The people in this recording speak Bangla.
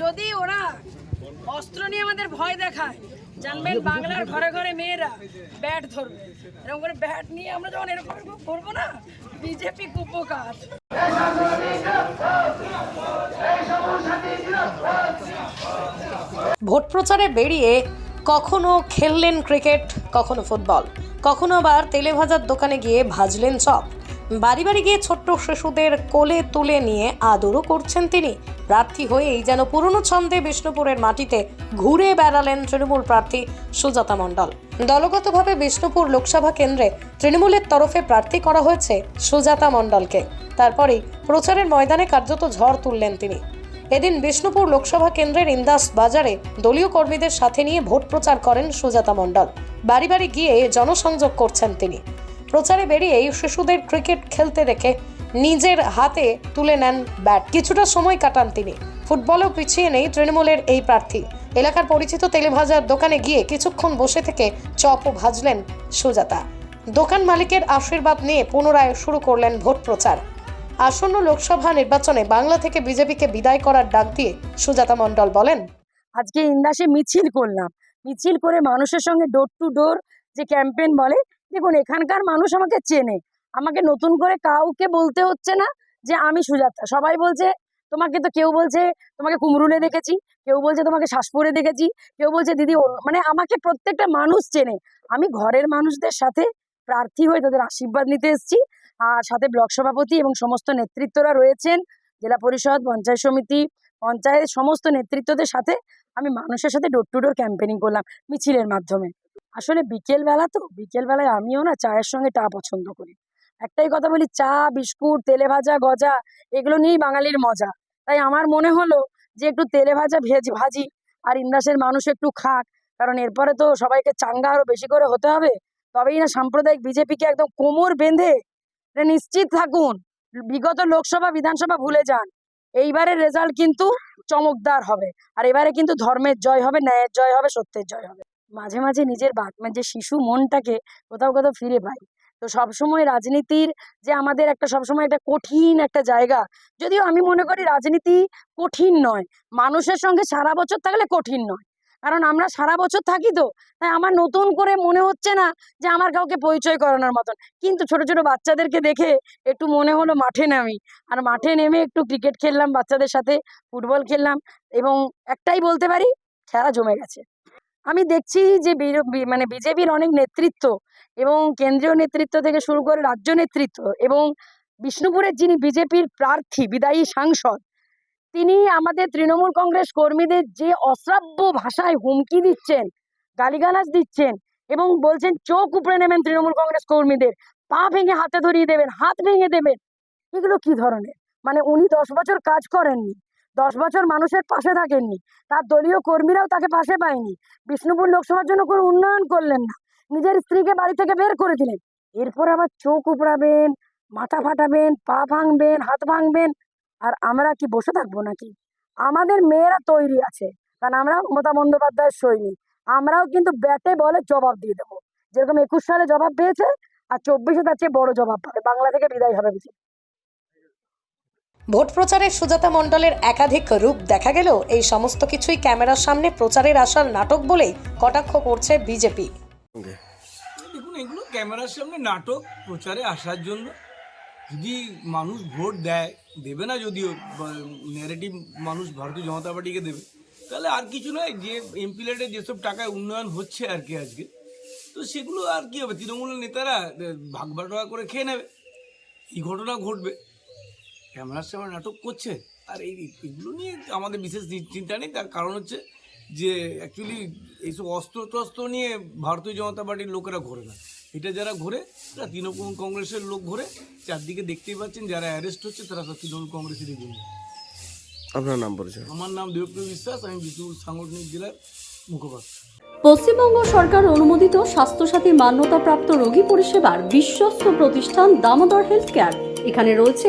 যদি ওরা অস্ত্র নিয়ে আমাদের ভয় দেখায়, জানবেন বাংলার ঘরে ঘরে মেয়েরা ব্যাট ধরবে। এরকম করে ব্যাট নিয়ে আমরা যখন এরকম করব না? বিজেপি কুপকার। ভোট প্রচারে বেরিয়ে কখনো খেললেন ক্রিকেট কখনো ফুটবল কখনো আবার তেলে ভাজার দোকানে গিয়ে ভাজলেন চপ। বাড়ি বাড়ি গিয়ে ছোট্ট শিশুদের কোলে তুলে নিয়ে আদরও করছেন তিনি। প্রার্থী হয়েই যেন পুরনো ছন্দে বিষ্ণুপুরের মাটিতে ঘুরে বেড়ালেন তৃণমূল প্রার্থী সুজাতা মণ্ডল। দলগতভাবে বিষ্ণুপুর লোকসভা কেন্দ্রে তৃণমূলের তরফে প্রার্থী করা হয়েছে সুজাতা মণ্ডলকে। তারপরেই প্রচারের ময়দানে কার্যত ঝড় তুললেন তিনি। এদিন বিষ্ণুপুর লোকসভা কেন্দ্রের ইন্দাস বাজারে দলীয় কর্মীদের সাথে নিয়ে ভোট প্রচার করেন সুজাতা মণ্ডল। বাড়ি বাড়ি গিয়ে জনসংযোগ করছেন তিনি। প্রচারে বেরিয়েই শিশুদের ক্রিকেট খেলতে দেখে নিজের হাতে তুলে নেন ব্যাট। কিছুটা সময় কাটান তিনি। ফুটবলেও পিছিয়ে নেই তৃণমূলের এই প্রার্থী। এলাকার পরিচিত তেলেভাজার দোকানে গিয়ে কিছুক্ষণ বসে থেকে চপও ভাজলেন সুজাতা। দোকান মালিকের আশীর্বাদ নিয়ে পুনরায় শুরু করলেন ভোট প্রচার। আসন্ন লোকসভা নির্বাচনে বাংলা থেকে বিজেপিকে বিদায় করার ডাক দিয়ে সুজাতা মণ্ডল বলেন, আজকে ইন্দাসে মিছিল করলাম। মিছিল করে মানুষের সঙ্গে ডোর টু ডোর যে ক্যাম্পেইন বলে, দেখুন, এখানকার মানুষ আমাকে চেনে। আমাকে নতুন করে কাউকে বলতে হচ্ছে না যে আমি সুজাতা। সবাই বলছে, তোমাকে তো কেউ বলছে, তোমাকে কুমরুলে দেখেছি, কেউ বলছে তোমাকে শ্বাসপুরে দেখেছি, কেউ বলছে, দিদি মানে আমাকে প্রত্যেকটা মানুষ চেনে। আমি ঘরের মানুষদের সাথে প্রার্থী হয়ে তাদের আশীর্বাদ নিতে এসেছি। আর সাথে ব্লক সভাপতি এবং সমস্ত নেতৃত্বরা রয়েছেন। জেলা পরিষদ, পঞ্চায়েত সমিতি, পঞ্চায়েত সমস্ত নেতৃত্বদের সাথে আমি মানুষের সাথে ডোর টু ডোর ক্যাম্পেনিং করলাম মিছিলের মাধ্যমে। আসলে বিকেলবেলা তো, বিকেলবেলায় আমিও না চায়ের সঙ্গে চা পছন্দ করি। একটাই কথা বলি, চা, বিস্কুট, তেলে ভাজা, গজা, এগুলো নিয়েই বাঙালির মজা। তাই আমার মনে হলো যে একটু তেলে ভাজা ভেজ ভাজি আর ইন্দাসের মানুষ একটু খাক, কারণ এরপরে তো সবাইকে চাঙ্গা আরও বেশি করে হতে হবে। তবেই না সাম্প্রদায়িক বিজেপিকে একদম কোমর বেঁধে নিশ্চিত থাকুন, বিগত লোকসভা, বিধানসভা ভুলে যান। এইবারের রেজাল্ট কিন্তু চমকদার হবে। আর এবারে কিন্তু ধর্মের জয় হবে, ন্যায়ের জয় হবে, সত্যের জয় হবে। মাঝে মাঝে নিজের বাত মানে যে শিশু মনটাকে কোথাও কোথাও ফিরে পাই তো সবসময় রাজনীতির যে আমাদের একটা সবসময় একটা কঠিন একটা জায়গা, যদিও আমি মনে করি রাজনীতি কঠিন নয়। মানুষের সঙ্গে সারা বছর থাকলে কঠিন নয়। কারণ আমরা সারা বছর থাকি তো, তাই আমার নতুন করে মনে হচ্ছে না যে আমার কাউকে পরিচয় করানোর মতন। কিন্তু ছোট ছোট বাচ্চাদেরকে দেখে একটু মনে হলো মাঠে নামি। আর মাঠে নেমে একটু ক্রিকেট খেললাম, বাচ্চাদের সাথে ফুটবল খেললাম এবং একটাই বলতে পারি, খেলা জমে গেছে। আমি দেখছি যে মানে বিজেপির অনেক নেতৃত্ব এবং কেন্দ্রীয় নেতৃত্ব থেকে শুরু করে রাজ্য নেতৃত্ব এবং বিষ্ণুপুরের যিনি বিজেপির প্রার্থী, বিদায়ী সাংসদ তিনি আমাদের তৃণমূল কংগ্রেস কর্মীদের যে অশ্রাব্য ভাষায় হুমকি দিচ্ছেন, গালিগালাজ দিচ্ছেন এবং বলছেন, চোখ উপড়ে নেবেন তৃণমূল কংগ্রেস কর্মীদের, পা ভেঙে হাতে ধরিয়ে দেবেন, হাত ভেঙে দেবেন। এগুলো কি ধরনের? মানে উনি দশ বছর কাজ করেননি, দশ বছর মানুষের পাশে থাকেননি, তার দলীয় কর্মীরাও তাকে পাশে পায়নি, বিষ্ণুপুর লোকসভার জন্য কোনো উন্নয়ন করলেন না, নিজের স্ত্রীকে বাড়ি থেকে বের করে দিলেন। এরপর আবার চোখ উপড়াবেন, মাথা ফাটাবেন, পা ভাঙবেন, হাত ভাঙবেন আর আমরা কি বসে থাকব নাকি? আমাদের মেয়েরা তৈরি আছে। কারণ আমরা মমতা বন্দ্যোপাধ্যায়ের সৈনিক। আমরাও কিন্তু ব্যাটে বলে জবাব দিয়ে দেবো। যেরকম একুশ সালে জবাব পেয়েছে আর চব্বিশে তার চেয়ে বড় জবাব পাবে। বাংলা থেকে বিদায় হবে বিজেপি ভোট প্রচারে সুজাতা মণ্ডলের একাধিক রূপ দেখা গেল এই সমস্ত কিছুই ক্যামেরার সামনে প্রচারের আসার নাটক বলেই কটাক্ষ করছে বিজেপি। দেখুন এগুলো ক্যামেরার সামনে নাটক প্রচারে আসার জন্য যদি মানুষ ভোট দেয়, দেবে না যদিও ন্যারেটিভ মানুষ ভারতীয় জনতা পার্টিকে দেবে, তাহলে আর কিছু নয়, যে এমপি যেসব টাকায় উন্নয়ন হচ্ছে আর কি আজকে, তো সেগুলো আর কি হবে? তৃণমূলের নেতারা ভাগ বাটোয়ারা করে খেয়ে নেবে। এই ঘটনা ঘটবে। ক্যামেরার সামনে নাটক করছে। আর এই, এগুলো নিয়ে আমাদের বিশেষ চিন্তা নেই। তার কারণ হচ্ছে যে অ্যাকচুয়ালি এইসব অস্ত্র টস্ত্র নিয়ে ভারতীয় জনতা পার্টির লোকেরা ঘোরে না। এটা যারা ঘোরে তারা তৃণমূল কংগ্রেসের লোক ঘোরে। চারদিকে দেখতেই পাচ্ছেন যারা অ্যারেস্ট হচ্ছে তারা সব তৃণমূল কংগ্রেসেরই জন্য আপনার নাম পরিচয়? আমার নাম দেবপ্রিয় বিশ্বাস আমি বিষ্ণু সাংগঠনিক জেলার মুখপাত্র। পশ্চিমবঙ্গ সরকার অনুমোদিত স্বাস্থ্যসাথী মান্যতাপ্রাপ্ত রোগী পরিষেবার বিশ্বস্ত প্রতিষ্ঠান দামোদর হেলথ কেয়ার। এখানে রয়েছে